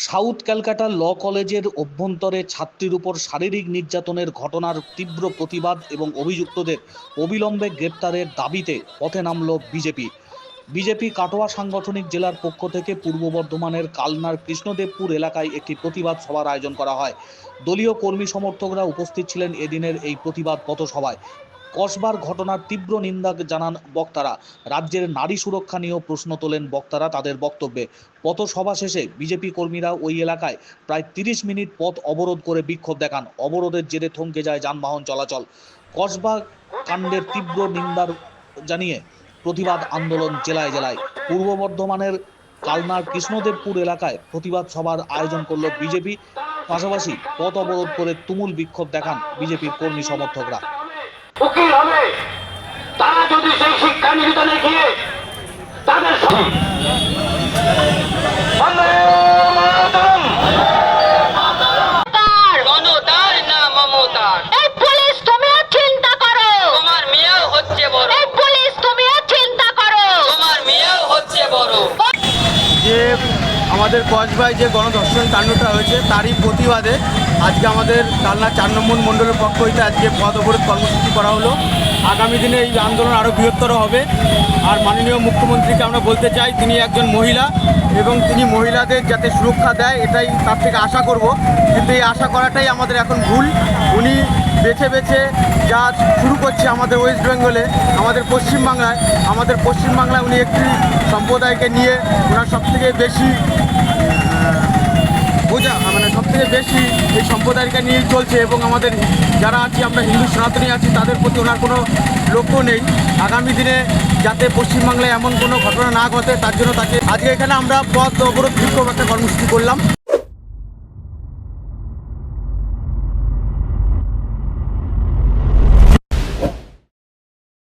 South Calcutta ল কলেজের অভ্যন্তরে ছাত্রীর উপর শারীরিক নির্যাতনের ঘটনার তীব্র প্রতিবাদ এবং অভিযুক্তদের অবিলম্বে গ্রেপ্তারের দাবিতে পথে নামল বিজেপি। বিজেপি কাটোয়া সাংগঠনিক জেলার পক্ষ থেকে পূর্ব বর্ধমানের কালনার কৃষ্ণদেবপুর এলাকায় একটি প্রতিবাদ সভার আয়োজন করা হয়। দলীয় কর্মী সমর্থকরা উপস্থিত ছিলেন এদিনের এই প্রতিবাদ পথসভায়। কসবার ঘটনার তীব্র নিন্দা জানান বক্তারা। রাজ্যের নারী সুরক্ষা নিয়েও প্রশ্ন তোলেন বক্তারা তাদের বক্তব্যে। পথসভা শেষে বিজেপি কর্মীরা ওই এলাকায় প্রায় তিরিশ মিনিট পথ অবরোধ করে বিক্ষোভ দেখান। অবরোধের জেরে থমকে যায় যানবাহন চলাচল। কসবা কাণ্ডের তীব্র নিন্দার জানিয়ে প্রতিবাদ আন্দোলন জেলায় জেলায়। পূর্ব বর্ধমানের কালনার কৃষ্ণদেবপুর এলাকায় প্রতিবাদ সভার আয়োজন করল বিজেপি। পাশাপাশি পথ অবরোধ করে তুমুল বিক্ষোভ দেখান বিজেপির কর্মী সমর্থকরা। উকিল হবে। তারা যদি সেই শিক্ষা নিকেতনে গিয়ে তাদের মমতার। এই পুলিশ তুমিও চিন্তা করো। তোমার মেয়েও হচ্ছে বড় এই পুলিশ তুমিও চিন্তা করো তোমার মেয়েও হচ্ছে বড় যে আমাদের কসবায় যে গণধর্ষণ কাণ্ডটা হয়েছে, তারই প্রতিবাদে আজকে আমাদের কালনা চার নম্বর মণ্ডলের পক্ষ হইতে আজকে পথ অবরোধ কর্মসূচি করা হলো। আগামী দিনে এই আন্দোলন আরও বৃহত্তর হবে। আর মাননীয় মুখ্যমন্ত্রীকে আমরা বলতে চাই, তিনি একজন মহিলা এবং তিনি মহিলাদের যাতে সুরক্ষা দেয়, এটাই তার থেকে আশা করব। কিন্তু এই আশা করাটাই আমাদের এখন ভুল। উনি বেছে বেছে যা শুরু করছে আমাদের ওয়েস্ট বেঙ্গলে আমাদের পশ্চিমবাংলায় আমাদের পশ্চিমবাংলায় উনি একটি সম্প্রদায়কে নিয়ে ওনার সবথেকে বেশি বোঝা মানে সবথেকে বেশি এই সম্প্রদায়কে নিয়েই চলছে এবং আমাদের যারা আছি, আমরা হিন্দু সনাতনী আছি, তাদের প্রতি ওনার কোনো লক্ষ্য নেই। আগামী দিনে যাতে পশ্চিমবাংলায় এমন কোনো ঘটনা না ঘটে, তার জন্য তাকে, আজকে এখানে আমরা পথ অবরোধ বিক্ষোভ একটা কর্মসূচি করলাম।